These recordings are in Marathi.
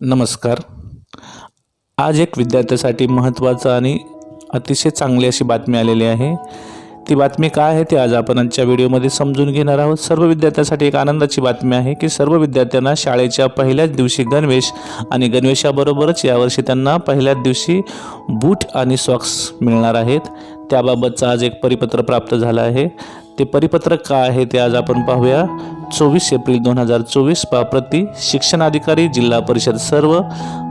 नमस्कार. आज एक विद्यार्थ्यासाठी महत्त्वाचं आणि अतिशय चांगली अशी बातमी आलेली आहे. ती बातमी काय आहे ती आज आपण आजच्या व्हिडिओमध्ये समजून घेणार आहोत. सर्व विद्यार्थ्यांसाठी एक आनंदाची बातमी आहे की सर्व विद्यार्थ्यांना शाळेच्या पहिल्याच दिवशी गणवेश आणि गणवेशाबरोबरच यावर्षी त्यांना पहिल्याच दिवशी बूट आणि सॉक्स मिळणार आहेत. त्याबाबतचं आज एक परिपत्र प्राप्त झालं आहे. ते परिपत्रक काय आहे ते आज आपण पाहूया. चोवीस एप्रिल दोन हजार चोवीस प्रति शिक्षण अधिकारी जिल्हा परिषद सर्व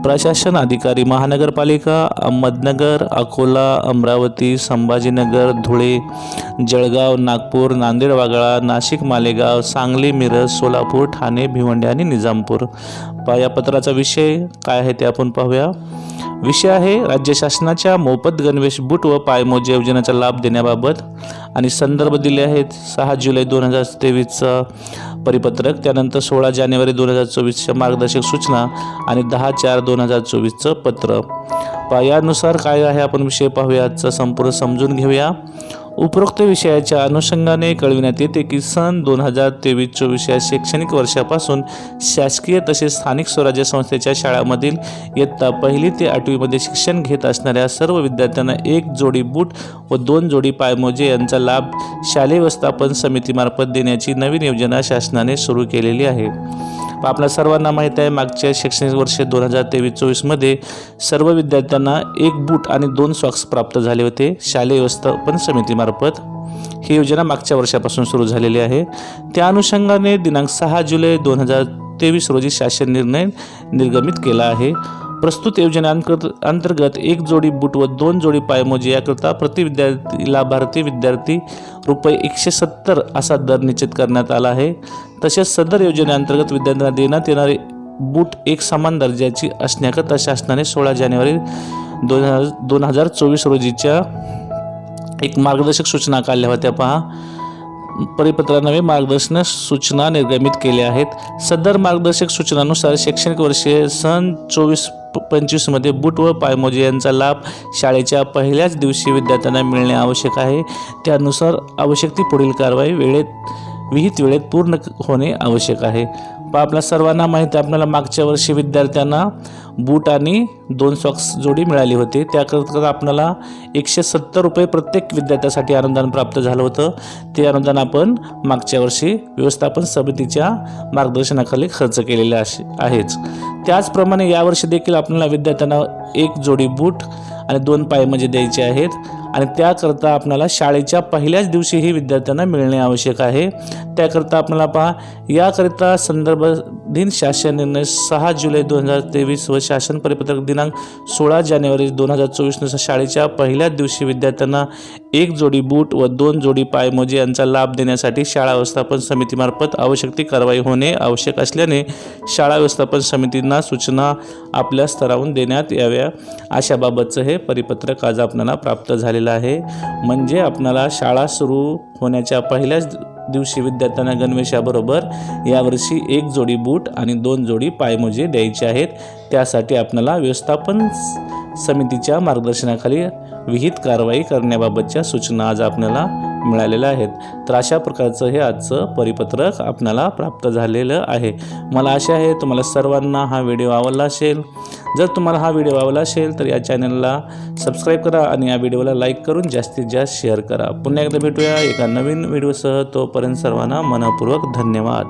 प्रशासन अधिकारी महानगरपालिका अहमदनगर अकोला अमरावती संभाजीनगर धुळे जळगाव नागपूर नांदेड वागळा नाशिक मालेगाव सांगली मिरज सोलापूर ठाणे भिवंडी आणि निजामपूर. पा या पत्राचा विषय काय आहे ते आपण पाहूया. विषय आहे राज्य शासनाच्या मोफत गणवेश बूट व पायमोजे योजनेचा लाभ देण्याबाबत. आणि संदर्भ दिले आहेत सहा जुलै दोन हजार तेवीसचं परिपत्रक. त्यानंतर सोळा जानेवारी दोन हजार चोवीसच्या मार्गदर्शक सूचना आणि दहा चार दोन हजार चोवीसचं पत्र. पा यानुसार काय आहे? आपण विषय पाहूया आजचा संपूर्ण समजून घेऊया. उपरोक्त विषयाच्या अनुषंगाने कळविण्यात येते की सन दोन हजार तेवीस चोवीस या शैक्षणिक वर्षापासून शासकीय तसेच स्थानिक स्वराज्य संस्थेच्या शाळांमधील इयत्ता पहिली ते आठवीमध्ये शिक्षण घेत असणाऱ्या सर्व विद्यार्थ्यांना एक जोडी बूट व दोन जोडी पायमोजे यांचा लाभ शालेय व्यवस्थापन समितीमार्फत देण्याची नवीन योजना शासनाने सुरू केलेली आहे. आपल्या सर्वांना माहीत आहे मागच्या शैक्षणिक वर्ष दोन हजार तेवीस चोवीसमध्ये सर्व विद्यार्थ्यांना एक बूट आणि दोन सॉक्स प्राप्त झाले होते. शालेय व्यवस्थापन समितीमार्फत ही योजना मागच्या वर्षापासून सुरू झालेली आहे. त्या अनुषंगाने दिनांक सहा जुलै दोन हजार तेवीस रोजी शासन निर्णय निर्गमित केला आहे. प्रस्तुत योजनेअंतर्गत अंतर्गत एक जोडी बूट व दोन जोडी पायमोजी याकरता प्रति विद्यार्थी लाभार्थी विद्यार्थी रुपये एकशे सत्तर असा दर निश्चित करण्यात आला आहे. तसेच सदर योजनेअंतर्गत विद्यार्थ्यांना देण्यात येणारे बूट एक समान दर्जाची असण्याकरता शासनाने सोळा जानेवारी दोन हजार दोन हजार चोवीस रोजीच्या एक मार्गदर्शक सूचना काढल्या होत्या. पहा. परिपत्रानवे मार्गदर्शन सूचना निर्गमित केल्या आहेत. सदर मार्गदर्शक सूचनानुसार शैक्षणिक वर्षे सन चोवीस पंचवीसमध्ये बूट व पायमोजे यांचा लाभ शाळेच्या पहिल्याच दिवशी विद्यार्थ्यांना मिळणे आवश्यक आहे. त्यानुसार आवश्यक ती पुढील कारवाई वेळेत विहित वेळेत पूर्ण होणे आवश्यक आहे. आपल्या सर्वांना माहिती आहे आपल्याला मागच्या वर्षी विद्यार्थ्यांना बूट आणि दोन सॉक्स जोडी मिळाली होती. त्याकरता आपल्याला एकशे सत्तर रुपये प्रत्येक विद्यार्थ्यासाठी अनुदान प्राप्त झालं होतं. ते अनुदान आपण मागच्या वर्षी व्यवस्थापन समितीच्या मार्गदर्शनाखाली खर्च केलेले असे आहेच. त्याचप्रमाणे यावर्षी देखील आपल्याला विद्यार्थ्यांना एक जोडी बूट आणि दोन पाय म्हणजे द्यायचे आहेत. आणि त्याकरता आपल्याला शाळेच्या पहिल्याच दिवशीही विद्यार्थ्यांना मिळणे आवश्यक आहे. त्याकरता आपल्याला पहा याकरिता संदर्भाधीन शासन निर्णय सहा जुलै दोन हजार तेवीस व शासन परिपत्रक दिनांक सोळा जानेवारी दोन हजार चोवीसनुसार शाळेच्या पहिल्याच दिवशी विद्यार्थ्यांना एक जोडी बूट व दोन जोडी पायमोजे यांचा लाभ देण्यासाठी शाळा व्यवस्थापन समितीमार्फत आवश्यक ती कारवाई होणे आवश्यक असल्याने शाळा व्यवस्थापन समितींना सूचना आपल्या स्तरावरून देण्यात याव्या. अशाबाबतचं हे परिपत्रक आज आपल्याला प्राप्त झालेलं आहे. म्हणजे आपणाला शाळा सुरू होण्याच्या पहिल्याच दिवशी विद्यार्थ्यांना गणवेशाबरोबर यावर्षी एक जोडी बूट आणि दोन जोडी पायमोजे द्यायचे आहेत. त्यासाठी आपल्याला व्यवस्थापन समितीच्या मार्गदर्शनाखाली विहित कारवाई करण्याबाबतच्या सूचना आज आपल्याला मिळालेल्या आहेत. तर अशा प्रकारचं हे आजचं परिपत्रक आपल्याला प्राप्त झालेलं आहे. मला आशा आहे तुम्हाला सर्वांना हा व्हिडिओ आवडला असेल. जर तुम्हाला हा व्हिडिओ आवडला असेल तर या चॅनलला सबस्क्राईब करा आणि या व्हिडिओला लाईक करून जास्तीत जास्त शेअर करा. पुन्हा एकदा भेटूया एका नवीन व्हिडिओसह. तोपर्यंत सर्वांना मनपूर्वक धन्यवाद.